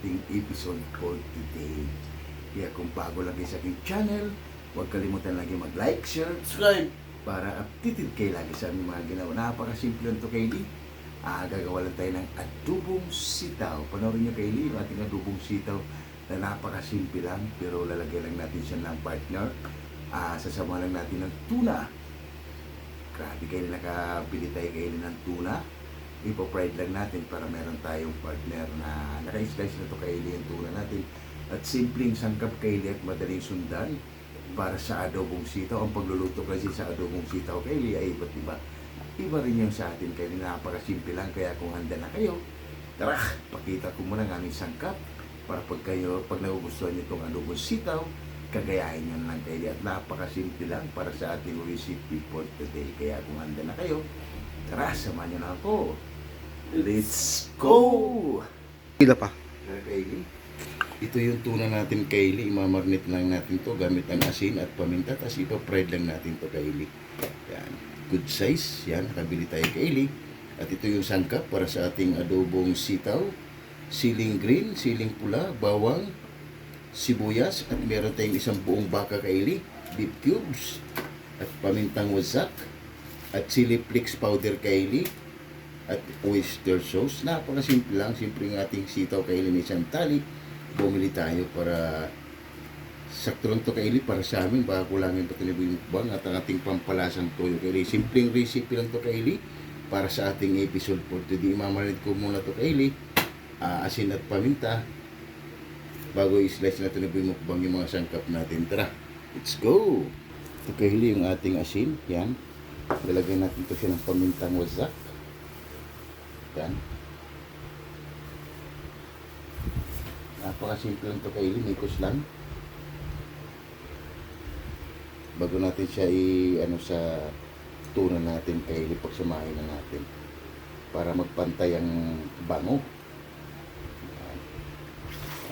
ating episode for today. Kaya kung bago kayo sa aking channel, huwag kalimutan lagi mag-like, share, subscribe para updated kayo lagi sa aming mga ginawa. Napakasimple lang ito, Kaylee. Ah, gagawa lang tayo ng adobong sitaw. Panoorin niyo, Kaylee, yung ating adobong sitaw na napakasimple lang pero lalagyan lang natin siya ng partner. Ah, sasama lang natin ng tuna. Grabe kayo nakabili tayo kayo ng tuna. Ipo-fried lang natin para meron tayong partner na naka-slice na to kaili yung tuna natin. At simpleng sangkap kaili at madaling sundan para sa adobong sitaw. Ang pagluluto kasi sa adobong sitaw kaili ay iba't iba. Iba rin yung sa atin kaili. Napakasimple lang kaya kung handa na kayo, tara, pakita ko muna ng aming sangkap para pag kayo, pag nagugustuhan nyo itong adobong sitaw, kagayahin nyo lang kayo at napakasimple lang para sa ating recipe for today. Kaya kung handa na kayo, tara, samahan nyo na ako. Let's go! Pila pa. Kaylee, ito yung tuna natin Kaylee. Imamarnit lang natin to gamit ang asin at paminta. Tapos ipa-fried lang natin to Kaylee. Yan. Good size. Yan. Nakabili tayo Kaylee. At ito yung sangkap para sa ating adobong sitaw. Siling green, siling pula, bawang, sibuyas. At meron tayong isang buong baka Kaylee. Beef cubes. At pamintang wasak. At chili flakes powder Kaylee at oyster sauce. Napakasimple lang. Simple ng ating sitaw kaili ni Santali. Bumili tayo para sakto lang to kaili para sa amin. Baka kulangin pa talaga yung mukbang at ang ating pampalasang toyo kaili. Simpleng recipe lang to kaili para sa ating episode for today. Imamarinate ko muna to kaili. Ah, asin at paminta bago i-slice natin na yung mukbang yung mga sangkap natin. Tara, let's go! Ito kaili yung ating asin. Yan. Lalagyan natin to siya ng pamintang wazak. Yan. Napakasimple lang ito kaili, mikos lang. Bago natin siya i ano sa tuna natin kaili pagsamahin na natin para magpantay ang bango. Yan.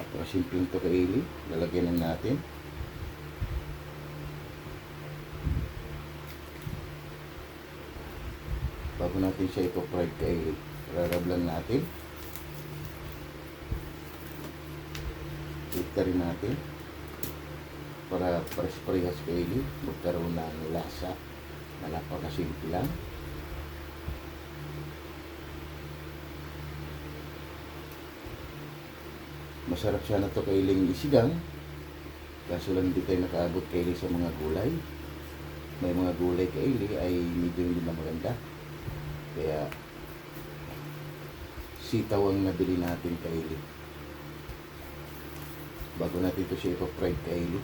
Napakasimple lang ito kaili, lalagyan lang natin. Bago natin siya ipo-fried kaili, rarab lang natin. Ita rin natin para pares-parehas kaili magkaroon ng lasa na napakasimple lang. Masarap siya na to kailing isigang. Kaso lang di tayo nakaabot kaili sa mga gulay. May mga gulay kaili ay medyo hindi na maganda. Kaya sitaw ang nabili natin kaili. Bago natin ito siya ipa-fried kaili.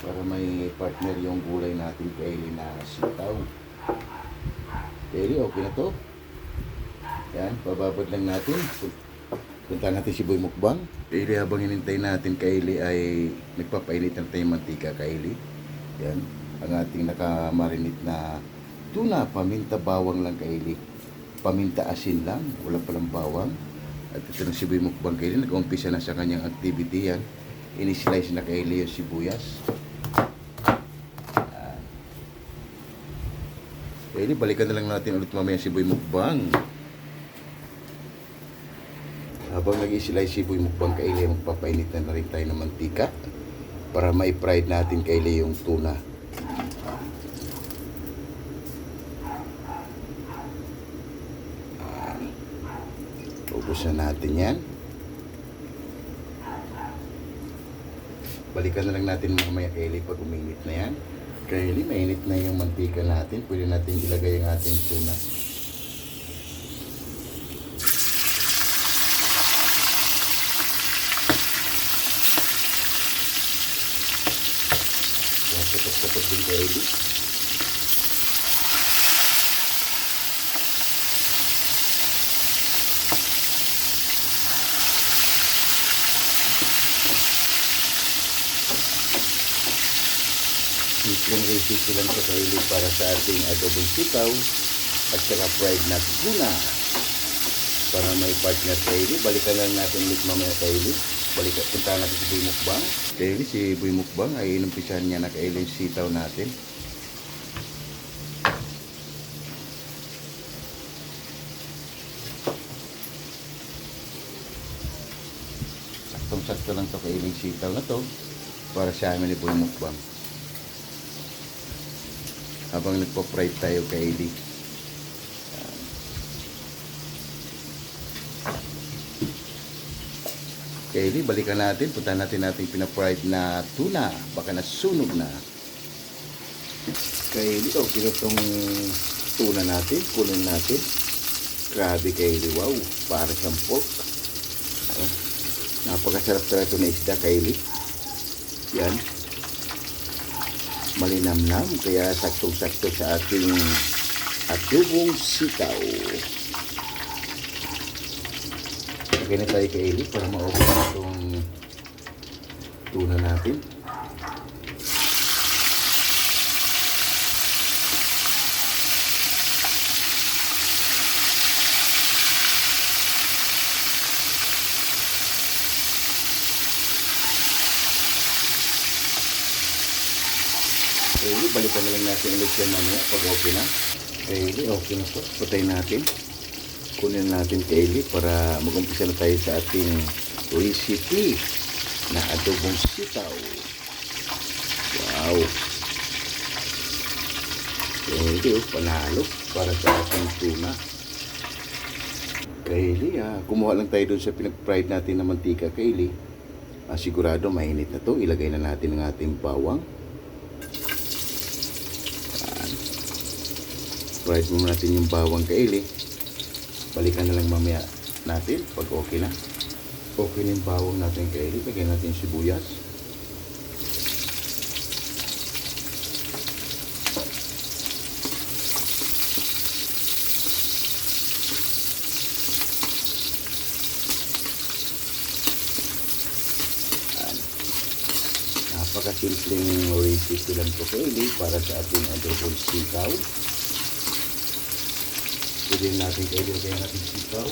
Para may partner yung gulay natin kaili na sitaw. Kaili, okay na to? Yan, bababad lang natin. Punta natin si Boy Mukbang. Kaili, habang hinintay natin Kaili ay nagpapainit na tayo mantika Kaili. Yan, ang ating nakamarinit na tuna, paminta, bawang lang Kaili. Paminta asin lang, wala palang bawang. At ito na si Boy Mukbang Kaili, nag-umpisa na sa kanyang activity yan. Ini-slice na Kaili yung sibuyas. Kaili, balikan na lang natin ulit mamaya si Boy Mukbang. Habang nag-i-slice si Boy Mukbang kaili, magpapainit na, na rin tayo ng mantika para mai-fried natin kaili yung tuna. Ubusan natin yan. Balikan na lang natin mamaya kaili pag uminit na yan. Kaili, mainit na yung mantika natin. Pwede natin ilagay ang ating tuna. Kayo ulit. Simpleng recipe lang sa kaili para sa ating adobong sitaw at saka fried na tuna. para may partner Kaylee. Balikan lang natin ulit mamaya Kaylee. Balikan, puntahan natin si Boy Mukbang. Kaylee, si Boy Mukbang ay inumpisahan niya na Kaylee yung sitaw natin. Saktong-sakto lang to Kaylee yung sitaw na to para sa amin ni Boy Mukbang. Habang nagpo-fry tayo Kaylee. Kaylee, balikan natin. Punta natin natin pinapride na tuna. Baka nasunog na. Kaylee, oh, kino tong tuna natin. Kunin natin. Grabe Kaylee, wow. Para siyang pork. Oh, napakasarap talaga ito na isda Kaylee. Yan. Malinamnam. Kaya saktong-sakto sa ating atubong sitaw. Lagyan na tayo kay Eli para ma-open itong tuna natin. Eli, balikan na lang natin ulit yan mamaya pag okay na. Eli, okay na po. Patay natin kunin natin kay Eli para mag-umpisa na tayo sa ating recipe na adobong sitaw. Wow! Pwede oh, panalo para sa ating tuna. Kaylee, ah, kumuha lang tayo doon sa pinag-fried natin na mantika, Kaylee. Ah, sigurado mainit na to. Ilagay na natin ang ating bawang. Fried muna natin yung bawang, Kaylee balikan na lang mamaya natin pag okay na. Okay na yung bawang natin kay. Lagyan natin yung sibuyas. Napakasimpleng recipe lang po kay Eli para sa ating adobong sikaw. Pwede natin kayo lagyan natin sitaw.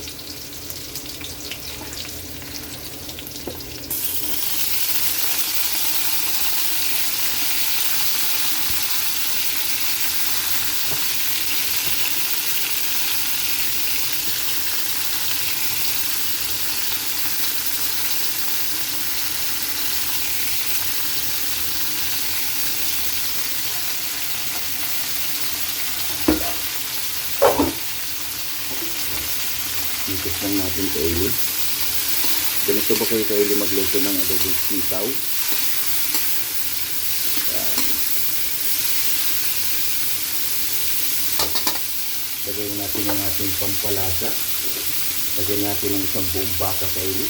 Magluto ng adobong sitaw? Yan. Lagyan natin ang ating pampalasa. Lagyan natin ng isang buong baka kay Eli.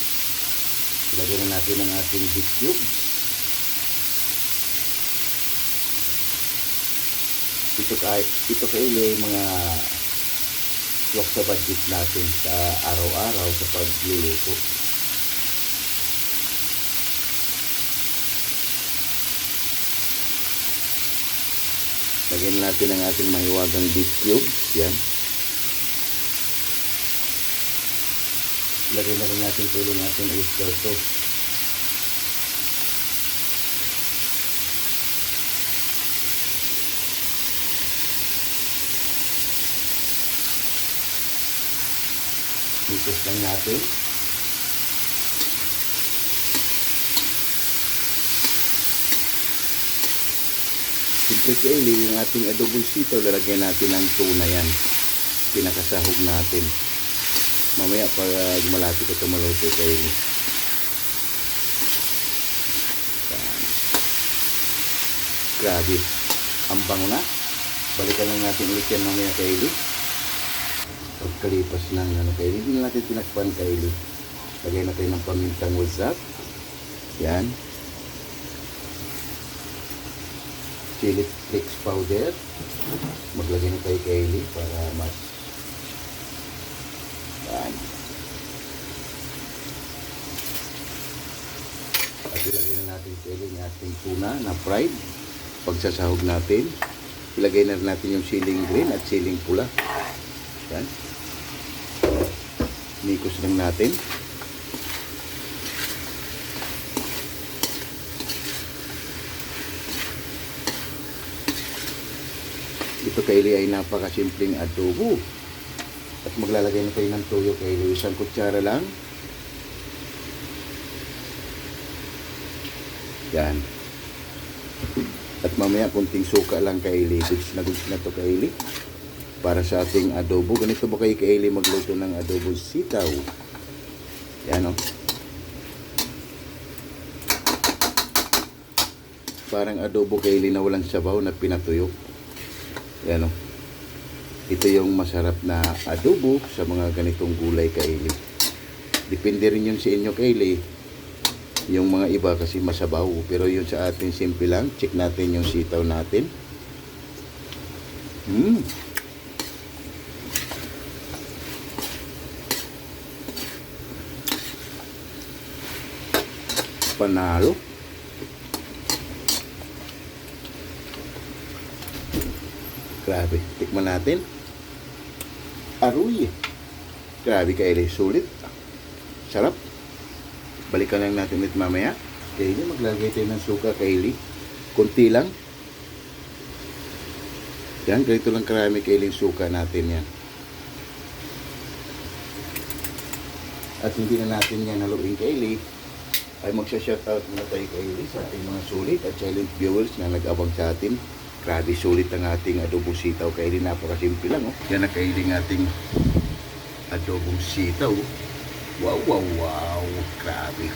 Lagyan na natin ang ating beef cubes. Ito kay, ito kay Eli ay mga swak sa budget natin sa araw-araw sa pagluluto. Lagyan natin ang ating mahiwagang beef cubes. Yan. Lagyan na rin natin tulo natin oyster sauce. Ikot lang natin. Siyempre kaili, yung ating adobong sitaw, lalagyan natin ng tuna yan. Pinakasahog natin. Mamaya pag uh, malapit ito maluto kaili. Yan. Grabe. Ang bango na. Balikan lang natin ulit yan mamaya kaili pagkalipas ng ano kayo. Hindi na natin tinakpan kayo. Lagay natin ng pamintang whatsapp. Yan. Chili flakes powder. Maglagay na tayo kayo para mas yan. At ilagay na natin kayo yung ating tuna na fried. Pagsasahog natin. Ilagay na natin yung siling green at siling pula. Yan. Nikos lang natin. Ito kaili ay napakasimpleng adobo. At maglalagay na tayo ng toyo kaili. Isang kutsara lang. Yan. At mamaya kunting suka lang kaili. Goods na goods na to kaili. Para sa ating adobo. Ganito ba kayo kaili magluto ng adobo sitaw? Yan o. Parang adobo kaili na walang sabaw na pinatuyo. Yan o. Ito yung masarap na adobo sa mga ganitong gulay kaili. Depende rin yun sa inyo kaili. Yung mga iba kasi masabaw. Pero yun sa atin simple lang. Check natin yung sitaw natin. Hmm. Panalo. Grabe. Tikman natin. Aruy. Grabe kaili. Sulit. Sarap. Balikan lang natin ulit mamaya. Kaili, maglagay tayo ng suka, Kaili. Kunti lang. Yan, ganito lang karami kailing suka natin yan. At hindi na natin yan haluin kaili. Ay magsha-shoutout na tayo kaili sa ating mga sulit at silent viewers na nag-abang sa atin. Grabe sulit ang ating adobo sitaw. Kaili napakasimple lang. Oh. Yan ang kailing ating adobong sitaw. Wow, wow, wow. Grabe.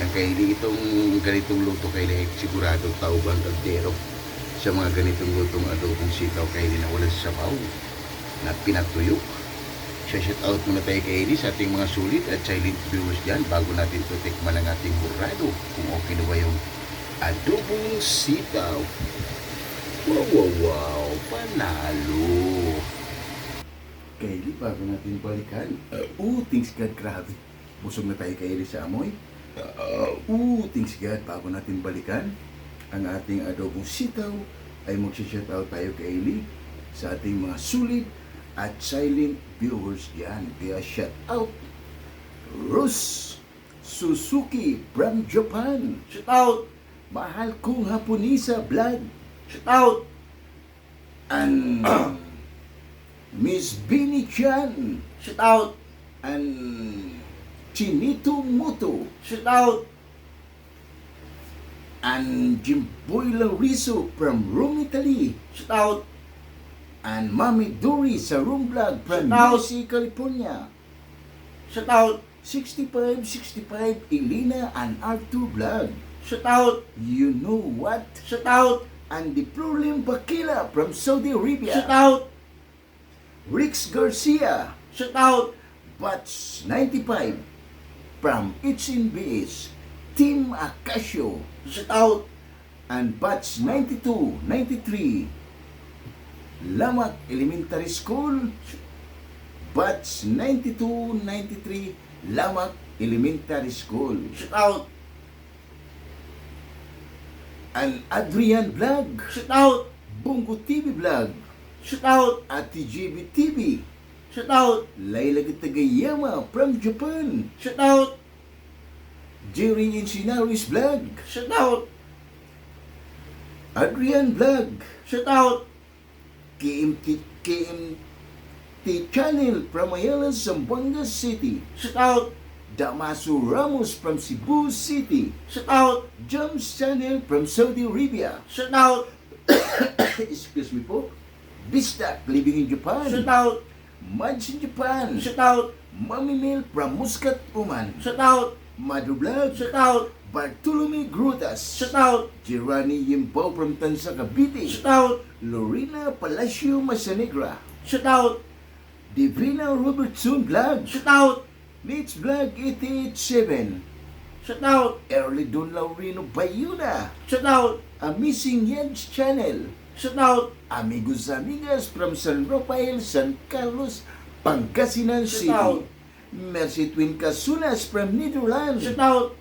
Yan kaili itong ganitong luto kaili ay sigurado tao ba ang kaldero sa mga ganitong lutong adobong sitaw kaili na walang sabaw na pinatuyo. Shout out muna tayo kay Eddie sa ating mga sulit at silent viewers dyan bago natin ito tikman ang ating burrado kung okay na ba yung adobong sitaw. Wow, wow, wow. Panalo. Kayli, bago natin balikan. Uh, oh, things God, grabe. Busog na tayo kay sa amoy. Uh, oh, things God, bago natin balikan. Ang ating adobong sitaw ay mag-shout out tayo kay Eddie sa ating mga sulit at silent viewers yan. Kaya shout out Rus Suzuki from Japan. Shout out Mahal kong Haponisa Vlog. Shout out and Miss Bini Chan. Shout out and Chinito Muto. Shout out and Jimboy Lauriso from Rome, Italy. Shout out and Mami Dory sa Room Vlog from. UC, California. Shout out, 6565 Elena and R2 Vlog. shout out, You know what? shout out, And the Problem Bakila from Saudi Arabia. shout out, Rix Garcia. shout out, Batch 95 from HNBS. Team Acacio. shout out, And Batch 92, 93. Lamak Elementary School. Batch 92, 93. Lamak Elementary School. shout out, And Adrian Vlog. shout out, Bungo TV Vlog. shout out, At TGB TV. shout out, Layla Tagayama from Japan. shout out, Jerry Encinaris Vlog. shout out, Adrian Vlog. shout out, KMT, KMT Channel from Ayala, Zamboanga City. shout out, Damaso Ramos from Cebu City. shout out, Jumps Channel from Saudi Arabia. shout out, Excuse me po. Bistak living in Japan. shout out, Mads in Japan. shout out, Mami Mel from Muscat, Oman. shout out, Madu Vlog. shout out, Bartolome Grutas. shout out, Girani Yimpo from Tansa Cavite. shout out, Lorena Palacio Masanegra. shout out, Divina Robertson Vlog. shout out, Mitch Vlog 887. shout out, Early Don Laurino Bayuna. shout out, A Missing Yeds Channel. shout out, Amigos Amigas from San Rafael, San Carlos, Pangasinan Shout City. out. Mercy Twin Casunas from Netherlands. shout out,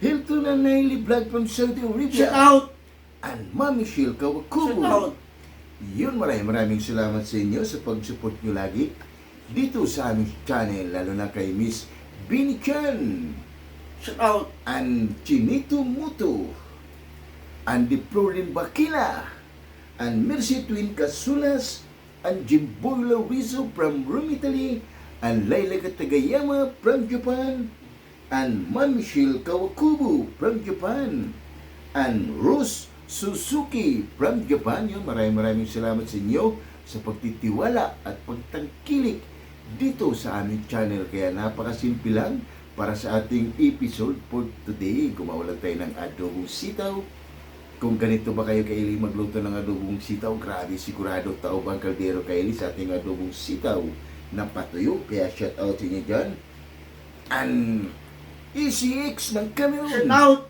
Hilton and Naily Vlog from Saudi Arabia. shout out, And Mami Shil Kawakubo. shout out, Yun, maraming maraming salamat sa inyo sa pag-support nyo lagi. Dito sa aming channel, lalo na kay Miss Bini Chan Shout out. and Chinito Muto. And the Florlin Bakila. And Mercy Twin Casulas and Jimboy Rizzo from Rome, Italy. And Laila Katagayama from Japan. And Man Michelle Kawakubo from Japan. And Rose Suzuki from Japan. Yun, maraming maraming salamat sa inyo sa pagtitiwala at pagtangkilik dito sa aming channel. Kaya napakasimple lang para sa ating episode for today. Gumawa lang tayo ng adobong sitaw. Kung ganito ba kayo kaili magluto ng adobong sitaw, grabe sigurado tao bang kaldero kaili sa ating adobong sitaw na patuyo. Kaya shout out sa inyo dyan. And ECX ng Cameroon. Shout out.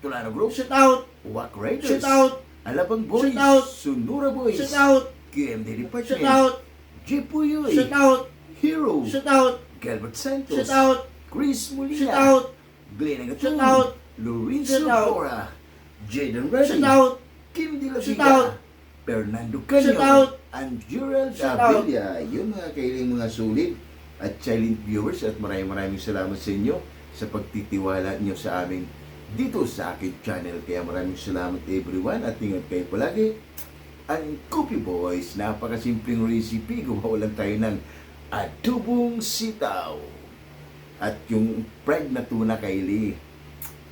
Tulano Group. Shout out. Wack Riders. Shout out. Alabang Boys. Shout out. Sunura Boys. Shout out. QMD Department. Shout out. Jepuyoy. Shout out. Hero. Shout out. Gilbert Santos. Shout out. Chris Molina. Shout out. Glenn Agaton. Shout out. Lorenzo. Cora. Jaden Reddy. Shout out. Kim De La Shout Vega. out. Fernando Canyo. Shout out. And out. Avila. Yun mga kailing mga sulit at silent viewers at maraming maraming salamat sa inyo sa pagtitiwala niyo sa amin dito sa aking channel. Kaya maraming salamat everyone at ingat kayo palagi. Ang Cookie Boys, napakasimpleng recipe. Gumawa lang tayo ng adobong sitaw. At yung fried na tuna kaili.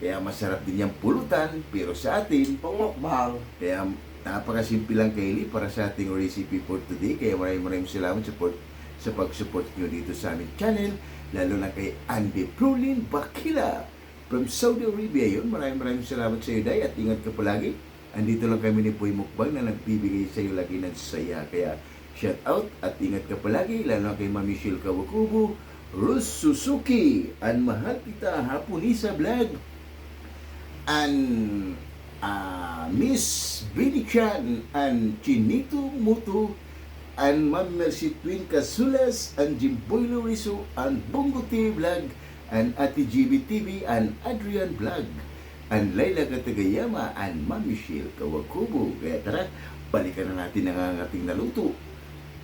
Kaya masarap din yung pulutan, pero sa atin, Pangmukbang. kaya napakasimple lang kaili para sa ating recipe for today. Kaya maraming maraming salamat support, sa pag-support nyo dito sa aming channel. Lalo na kay Andy Prolin Bakila from Saudi Arabia. Yun, maraming maraming salamat sa iyo, Day. At ingat ka palagi. Andito lang kami ni Puy Mukbang na nagbibigay sa iyo lagi ng saya. Kaya shout out at ingat ka palagi. Lalo kay Mami Michelle Kawakubo, Rus Suzuki, and mahal kita Hapunisa Vlog and uh, Miss Billy Chan and Chinito Muto and Ma'am Mercy Twin Casulas and Jimboy Loriso and Bongo TV Vlog and Ate GB TV and Adrian Vlog and Laila Katagayama and Ma'am Michelle Kawakubo. Kaya tara, balikan na natin ang ating naluto.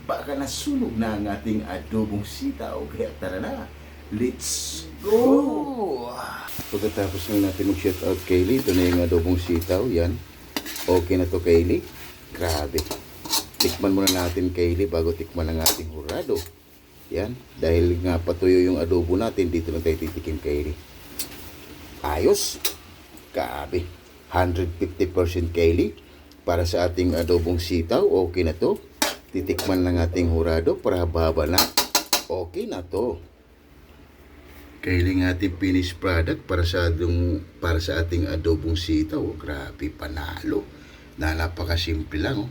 Baka nasunog na ang ating adobong sitaw. Kaya tara na, let's go! Pagkatapos lang natin mag-shout out Kaylee, ito na yung adobong sitaw, yan. Okay na to Kaylee. Grabe. Tikman muna natin Kaylee bago tikman ang ating hurado. Yan. Dahil nga patuyo yung adobo natin, dito na tayo titikim Kaylee. Ayos. Grabe. 150% Kaylee. Para sa ating adobong sitaw, okay na to. Titikman lang ating hurado para haba na. Okay na to. Kailing ating finished product para sa adong, para sa ating adobong sitaw. Oh, grabe panalo. Na napakasimple lang. Oh.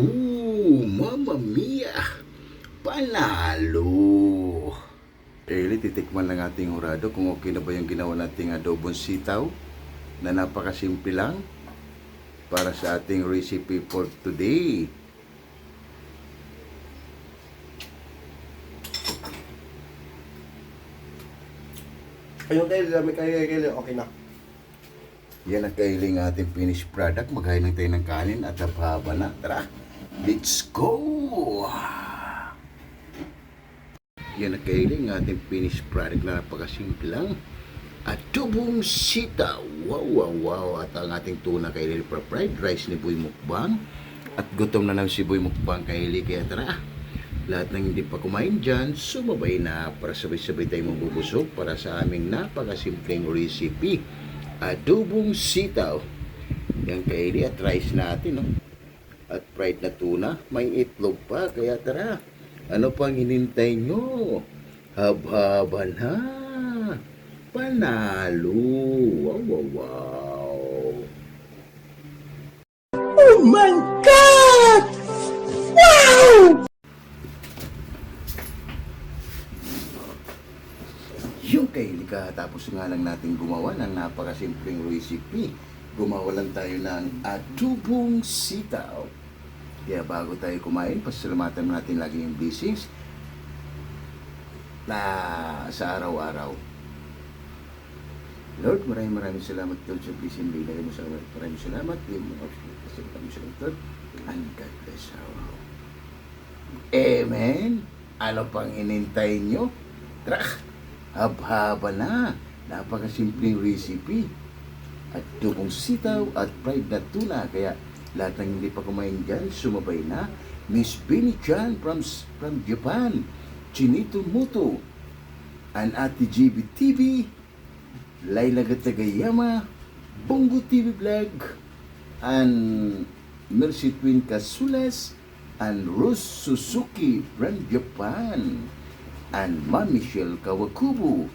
Ooh, mama mia. Panalo. Kayli, titikman lang ating hurado kung okay na ba yung ginawa nating adobong sitaw na napakasimple lang para sa ating recipe for today. Ayun kayo, dami kayo, kayo, okay na. Yan ang kailing ating finished product. Maghain lang tayo ng kanin at haba na. Tara, let's go! Yan ang kailing ating finished product na napakasimple lang. Adobong sita. Wow, wow, wow. At ang ating tuna kailing for rice ni Boy Mukbang. At gutom na lang si Boy Mukbang kailing. Kaya tara, lahat ng hindi pa kumain dyan, sumabay na para sabay-sabay tayong mabubusog para sa aming napakasimpleng recipe. Adobong sitaw. Yan kaili at rice natin, no? At fried na tuna. May itlog pa, kaya tara. Ano pang hinintay nyo? Hab-haba na. Panalo. Wow, wow, wow. Oh my God! Wow! Yung kay Lika, tapos nga lang natin gumawa ng napakasimpleng recipe. Gumawa lang tayo ng adobong sitaw. Kaya bago tayo kumain, pasalamatan natin lagi yung blessings na sa araw-araw. Lord, maraming maraming salamat Lord sa blessing na ilagay mo sa amin. Maraming salamat. Yung mga maraming salamat Lord. And God bless our. Amen. Ano pang inintay nyo? Tara, haba na. Napakasimpleng recipe. At tubong sitaw at fried na tuna. Kaya lahat ng hindi pa kumain dyan, sumabay na. Miss Benny Chan from, from Japan. Chinito Muto. An Ate GB TV. Laila Gatagayama. Bongo TV Vlog. And Mercy Twin Casules. And Rose Suzuki from Japan. And Ma'am Michelle Kawakubo.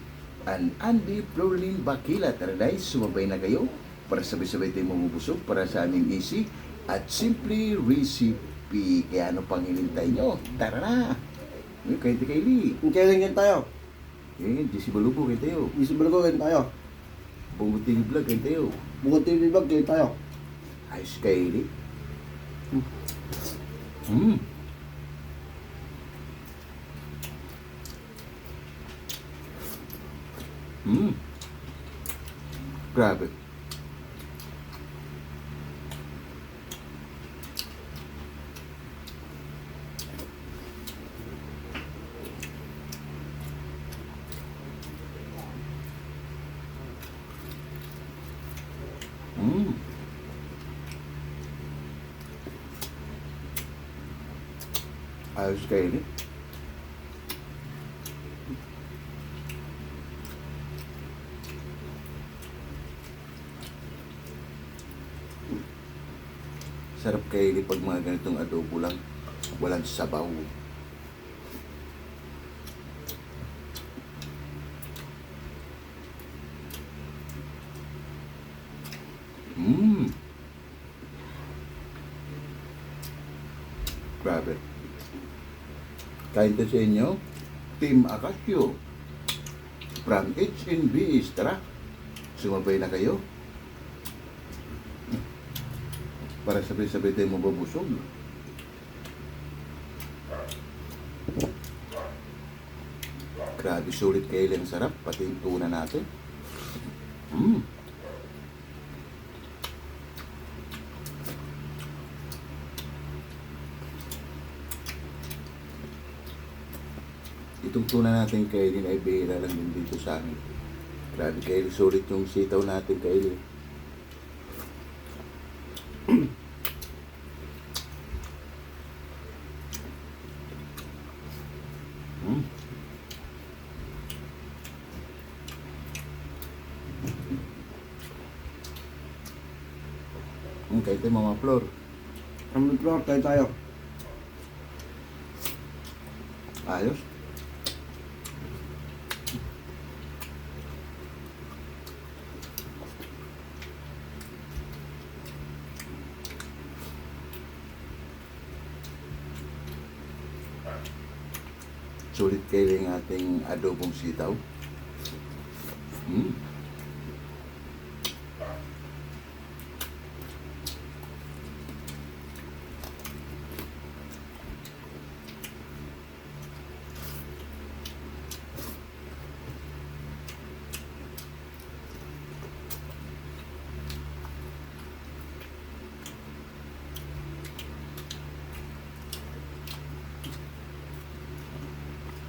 And Andy Florlin Bakila. Tara guys, sumabay na kayo para sabay-sabay tayo mamubusog para sa aming easy at simply recipe. Kaya ano pang hinintay nyo? Tara na! Ngayon, kayo Kaylee. Kung kailan yan tayo? Eh, Jesse Balubo, kayo tayo. Isibal ko kailan tayo? Bongo TV Vlog, kayo tayo. Bukod TV vlog kailan tayo? Ayos Kaylee. Hmm. Hmm. Grabe. Hmm. Ayos Kaylee. Sarap Kaylee pag mga ganitong adobo lang. Walang sabaw. Mmm. Grabe. Kain to sa inyo, Team Akasyo. From HNB Tara, sumabay na kayo. Para sabay-sabay tayo mababusog. Grabe, sulit kayo lang sarap. Pati yung tuna natin. Mm. Itong tuna natin kailin ay bihira lang din dito sa amin. Grabe kailin, sulit yung sitaw natin kailin. Mm. Yung mga flor. Ang floor kailan tayo? Ayos. Sulit kayo yung ating adobong sitaw. Mm.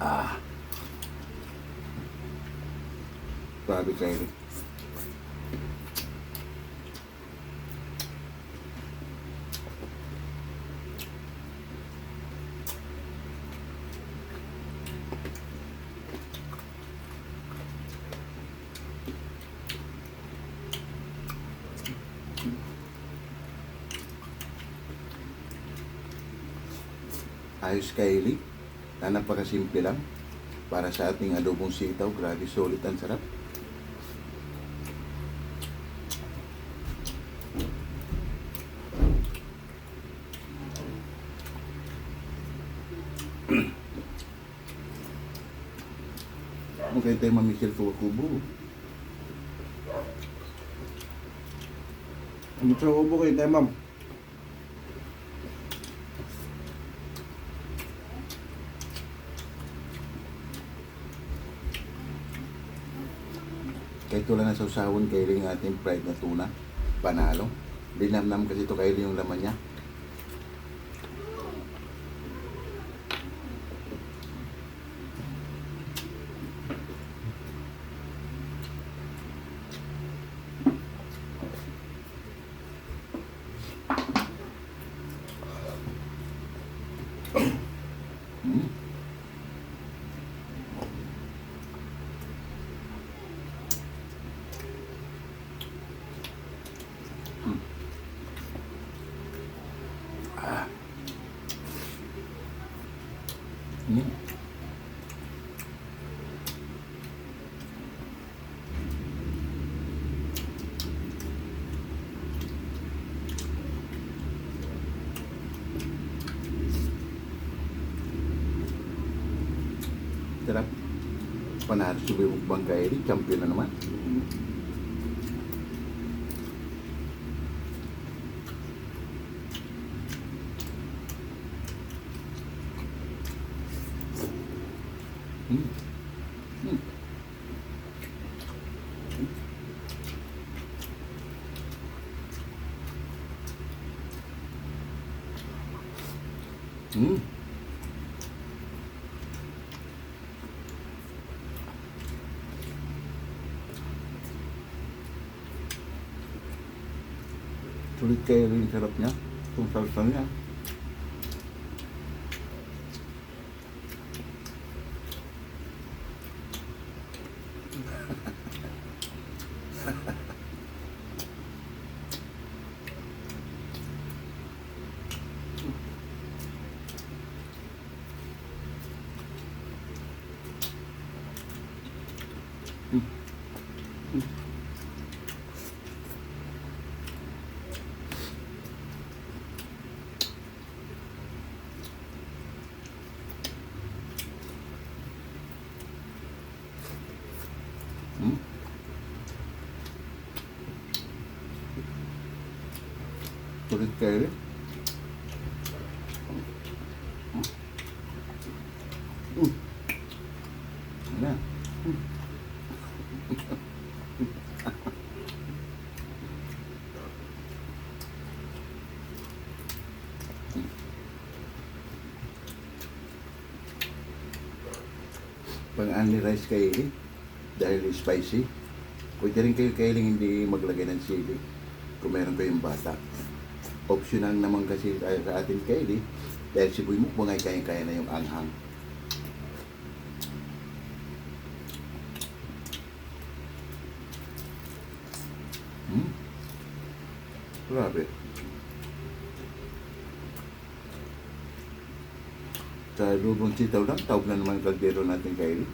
Ah. Grabe kayo. Ayos Kylie na napakasimple lang para sa ating adobong sitaw. Grabe, solid ang sarap. Okay tayo mamisil ko kubo. Ang sa ubo kailan tayo ma'am? Wala na sausawan, kayo yung ating fried na tuna. Panalo. Linamnam kasi ito kayo yung laman niya. Panalo si Bang Kairi, champion na naman. Mm. Mm. Mm. Sulit kayo rin yung sarap niya. Itong salsa niya. Mm. Sulit kayo rin. Mm. Ayan. pang only rice kaili dahil spicy. Pwede rin kayo kailing hindi maglagay ng sili kung meron kayong bata. Optional naman kasi tayo sa atin kaili dahil si Boy Mukbang ay kaya-kaya na yung anghang. Hmm? Grabe. Sa lubong sitaw lang, tawag na naman kaldero natin kaili.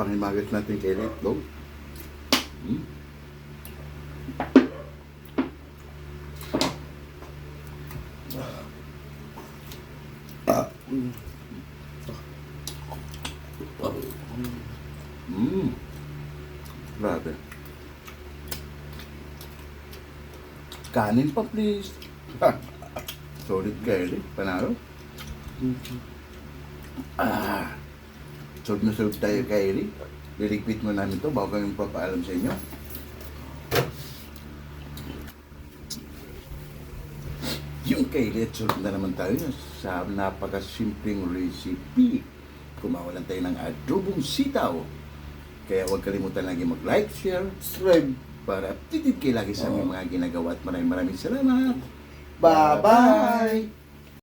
Pangimagat natin kay Let Go. Hmm? Hmm. Grabe. Kanin pa, please. Solid kayo, panalo. Ah. Solve na solve tayo kay Eric. Liligpit mo namin to bago kami papaalam sa inyo. Yung kay Eric, solve na naman tayo sa napakasimpleng recipe. Kumawalan tayo ng adobong sitaw. Kaya huwag kalimutan lagi mag-like, share, Subscribe. para updated kayo lagi sa aming mga ginagawa at maraming maraming salamat. Bye-bye.